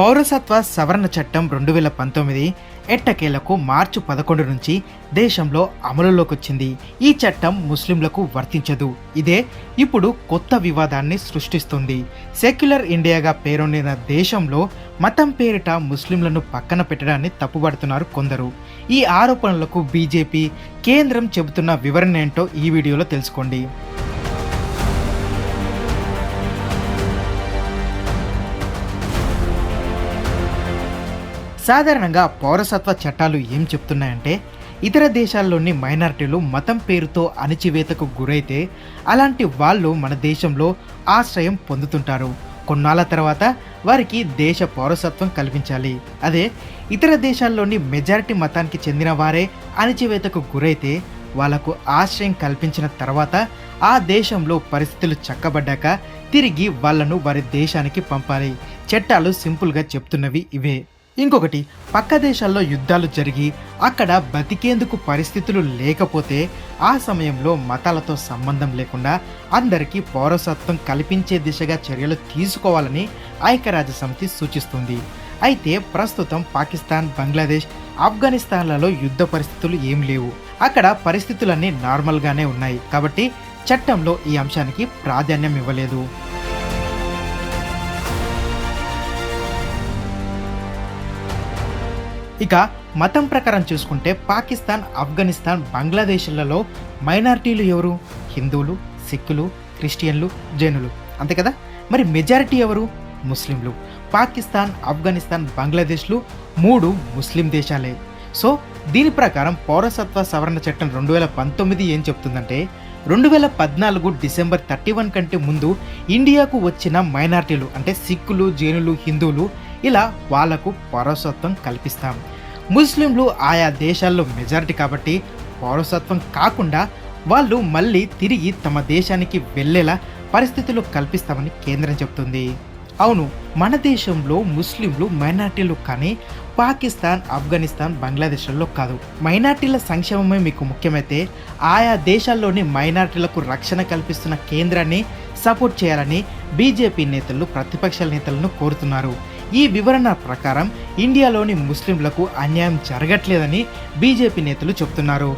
పౌరసత్వ సవరణ చట్టం రెండు వేల పంతొమ్మిది ఎట్టకేలకు మార్చి పదకొండు నుంచి దేశంలో అమలులోకి వచ్చింది ఈ చట్టం ముస్లింలకు వర్తించదు. ఇదే ఇప్పుడు కొత్త వివాదాన్ని సృష్టిస్తుంది. సెక్యులర్ ఇండియాగా పేరొందిన దేశంలో మతం పేరిట ముస్లింలను పక్కన పెట్టడాన్ని తప్పుపడుతున్నారు కొందరు. ఈ ఆరోపణలకు బీజేపీ కేంద్రం చెబుతున్న వివరణ ఏంటో ఈ వీడియోలో తెలుసుకోండి. సాధారణంగా పౌరసత్వ చట్టాలు ఏం చెప్తున్నాయంటే ఇతర దేశాల్లోని మైనారిటీలు మతం పేరుతో అణిచివేతకు గురైతే అలాంటి వాళ్ళు మన దేశంలో ఆశ్రయం పొందుతుంటారు. కొన్నాళ్ళ తర్వాత వారికి దేశ పౌరసత్వం కల్పించాలి. అదే ఇతర దేశాల్లోని మెజారిటీ మతానికి చెందిన వారే అణిచివేతకు గురైతే వాళ్ళకు ఆశ్రయం కల్పించిన తర్వాత ఆ దేశంలో పరిస్థితులు చక్కబడ్డాక తిరిగి వాళ్ళను వారి దేశానికి పంపాలి. చట్టాలు సింపుల్గా చెప్తున్నవి ఇవే. ఇంకొకటి పక్క దేశాల్లో యుద్ధాలు జరిగి అక్కడ బతికేందుకు పరిస్థితులు లేకపోతే ఆ సమయంలో మతాలతో సంబంధం లేకుండా అందరికీ పౌరసత్వం కల్పించే దిశగా చర్యలు తీసుకోవాలని ఐక్యరాజ్య సమితి సూచిస్తుంది. అయితే ప్రస్తుతం పాకిస్తాన్ బంగ్లాదేశ్ ఆఫ్ఘనిస్తాన్లలో యుద్ధ పరిస్థితులు ఏం లేవు. అక్కడ పరిస్థితులన్నీ నార్మల్గానే ఉన్నాయి. కాబట్టి చట్టంలో ఈ అంశానికి ప్రాధాన్యం ఇవ్వలేదు. ఇక మతం ప్రకారం చూసుకుంటే పాకిస్తాన్ ఆఫ్ఘనిస్తాన్ బంగ్లాదేశ్లలో మైనారిటీలు ఎవరు? హిందువులు సిక్కులు క్రిస్టియన్లు జైనులు. అంతే కదా? మరి మెజారిటీ ఎవరు? ముస్లింలు. పాకిస్తాన్ ఆఫ్ఘనిస్తాన్ బంగ్లాదేశ్లు మూడు ముస్లిం దేశాలే. సో దీని ప్రకారం పౌరసత్వ సవరణ చట్టం రెండు వేల పంతొమ్మిది ఏం చెప్తుందంటే రెండు వేల పద్నాలుగు డిసెంబర్ థర్టీ వన్ కంటే ముందు ఇండియాకు వచ్చిన మైనారిటీలు అంటే సిక్కులు జైనులు హిందువులు ఇలా వాళ్ళకు పౌరసత్వం కల్పిస్తాం. ముస్లింలు ఆయా దేశాల్లో మెజారిటీ కాబట్టి పౌరసత్వం కాకుండా వాళ్ళు మళ్ళీ తిరిగి తమ దేశానికి వెళ్ళేలా పరిస్థితులు కల్పిస్తామని కేంద్రం చెబుతుంది. అవును మన దేశంలో ముస్లింలు మైనార్టీలు కానీ పాకిస్తాన్ ఆఫ్ఘనిస్తాన్ బంగ్లాదేశ్లో కాదు. మైనార్టీల సంక్షేమమే మీకు ముఖ్యమైతే ఆయా దేశాల్లోని మైనార్టీలకు రక్షణ కల్పిస్తున్న కేంద్రాన్ని సపోర్ట్ చేయాలని బీజేపీ నేతలు ప్రతిపక్షాల నేతలను కోరుతున్నారు. ఈ వివరణ ప్రకారం ఇండియాలోని ముస్లింలకు అన్యాయం జరగట్లేదని బీజేపీ నేతలు చెబుతున్నారు.